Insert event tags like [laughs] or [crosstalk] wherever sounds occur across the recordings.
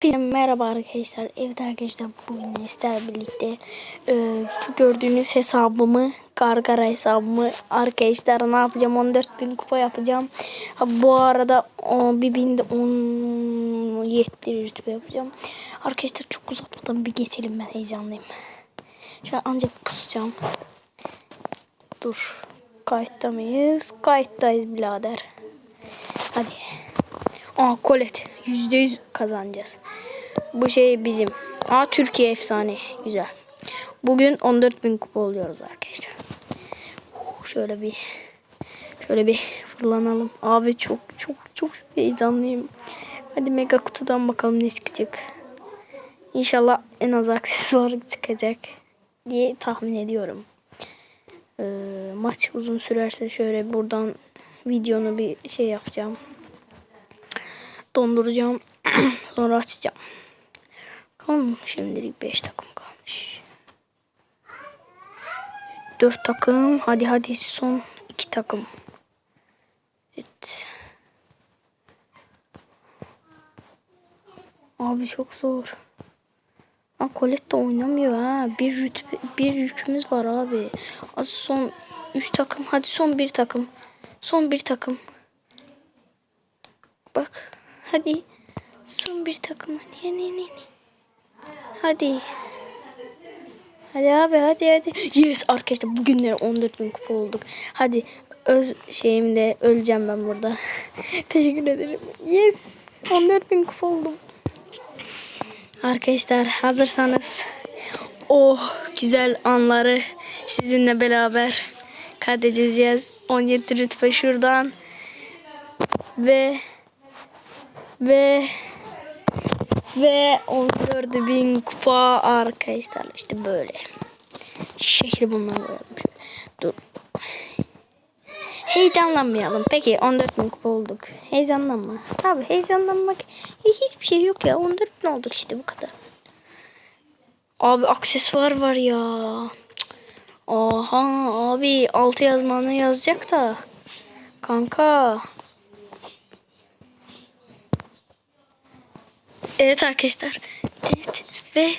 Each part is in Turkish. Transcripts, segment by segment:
Hepinize merhaba arkadaşlar. Evet arkadaşlar bugün sizlerle birlikte e, şu gördüğünüz hesabımı Gargara hesabımı arkadaşlar ne yapacağım 14.000 kupa yapacağım. Ha, bu arada o, bir binde 17 rütbe yapacağım. Arkadaşlar çok uzatmadan bir geçelim ben heyecanlıyım. Şu an ancak pusacağım. Dur. Kayıtta mıyız? Kayıttayız birader. Hadi. Aa kolet. %100 kazanacağız. Bu şey bizim. Aa Türkiye efsane. Güzel. Bugün 14.000 kupa oluyoruz arkadaşlar. Şöyle bir şöyle bir fırlanalım. Abi çok çok çok heyecanlıyım. Hadi mega kutudan bakalım ne çıkacak. İnşallah en az aksesuar [laughs] çıkacak diye tahmin ediyorum. Ee, maç uzun sürerse şöyle buradan videonu bir şey yapacağım donduracağım. [clears throat] Sonra açacağım. Tamam Şimdilik 5 takım kalmış. 4 takım. Hadi hadi son 2 takım. Evet. Abi çok zor. Lan Colette de oynamıyor ha. Bir rütbe, bir yükümüz var abi. Az son 3 takım. Hadi son bir takım. Son bir takım. Bak. Hadi. Son bir takım. Hadi. Hadi. Hadi. Hadi. Hadi abi hadi hadi. Yes arkadaşlar bugünler 14 bin kupa olduk. Hadi öz şeyimde öleceğim ben burada. [laughs] Teşekkür ederim. Yes 14 bin kupa oldum. Arkadaşlar hazırsanız o güzel anları sizinle beraber kaydedeceğiz. 17 rütbe şuradan ve ve ve 14 bin kupa arkadaşlar işte böyle. Şekli bunlar koyalım. Dur. Heyecanlanmayalım. Peki 14 bin kupa olduk. Heyecanlanma. Abi heyecanlanmak hiç hiçbir şey yok ya. 14 bin olduk işte bu kadar. Abi aksesuar var ya. Aha abi altı yazmanı yazacak da. Kanka. Evet arkadaşlar. Evet ve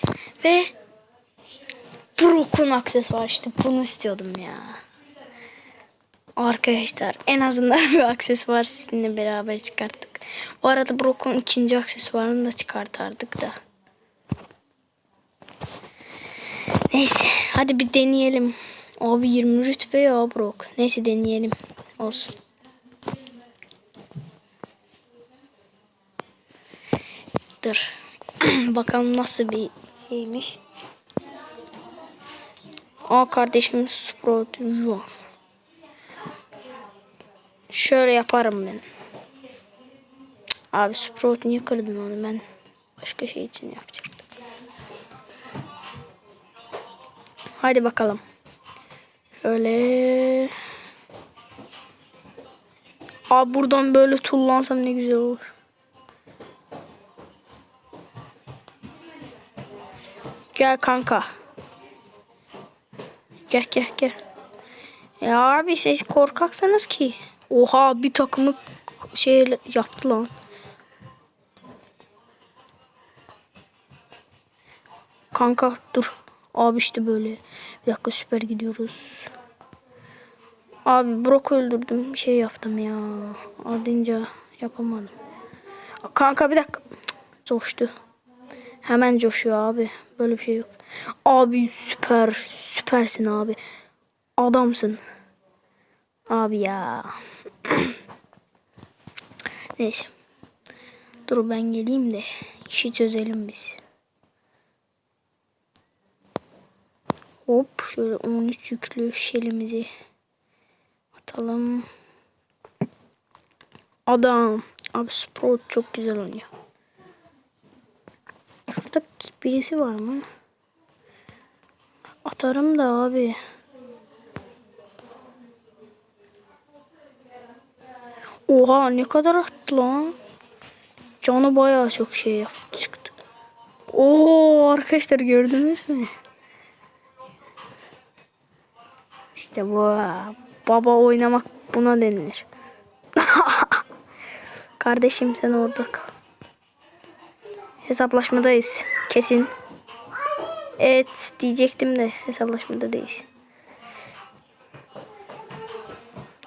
ve Brock'un aksesuarı işte bunu istiyordum ya. Arkadaşlar en azından [laughs] bir aksesuar sizinle beraber çıkarttık. Bu arada Brock'un ikinci aksesuarını da çıkartardık da. Neyse hadi bir deneyelim. Abi 20 rütbe ya Brock. Neyse deneyelim. Olsun. Dur. [clears throat] Bakalım nasıl bir şeymiş. Aa kardeşim Sprout Juan. Şöyle yaparım ben. Abi Sprout niye kırdın onu ben başka şey için yapacaktım. Hadi bakalım. Şöyle. Abi buradan böyle tullansam ne güzel olur. Gel kanka. Gel gel gel. Ya abi siz korkaksanız ki. Oha bir takımı şey yaptı lan. Kanka dur. Abi işte böyle. Bir dakika süper gidiyoruz. Abi Brock öldürdüm. Şey yaptım ya. Ardınca yapamadım. Kanka bir dakika. Coştu. Hemen coşuyor abi. Böyle bir şey yok. Abi süper. Süpersin abi. Adamsın. Abi ya. [clears throat] Neyse. Dur ben geleyim de işi çözelim biz. Hop şöyle 13 yüklü şelimizi atalım. Adam. Abi Sprout çok güzel oynuyor. Şurada birisi var mı? Atarım da abi. Oha ne kadar attı lan. Canı bayağı çok şey yaptı çıktı. Oo arkadaşlar gördünüz mü? İşte bu. Baba oynamak buna denilir. [laughs] Kardeşim sen orada kal. Hesaplaşmadayız. Kesin. Evet diyecektim de hesaplaşmada değiliz.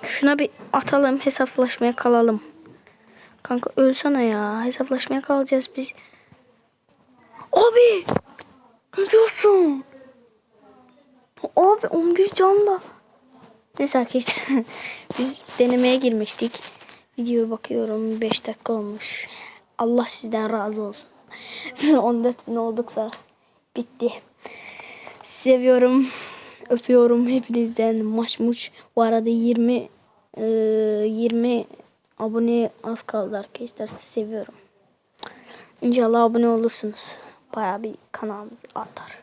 Şuna bir atalım hesaplaşmaya kalalım. Kanka ölsene ya. Hesaplaşmaya kalacağız biz. Abi! Ne diyorsun? Abi 11 canla. Neyse arkadaşlar. [laughs] biz denemeye girmiştik. Videoya bakıyorum. 5 dakika olmuş. Allah sizden razı olsun. [laughs] 14 bin olduksa bitti. Seviyorum. Öpüyorum hepinizden. Maç muç. Bu arada 20 e, 20 abone az kaldı arkadaşlar. Seviyorum. İnşallah abone olursunuz. Baya bir kanalımız artar.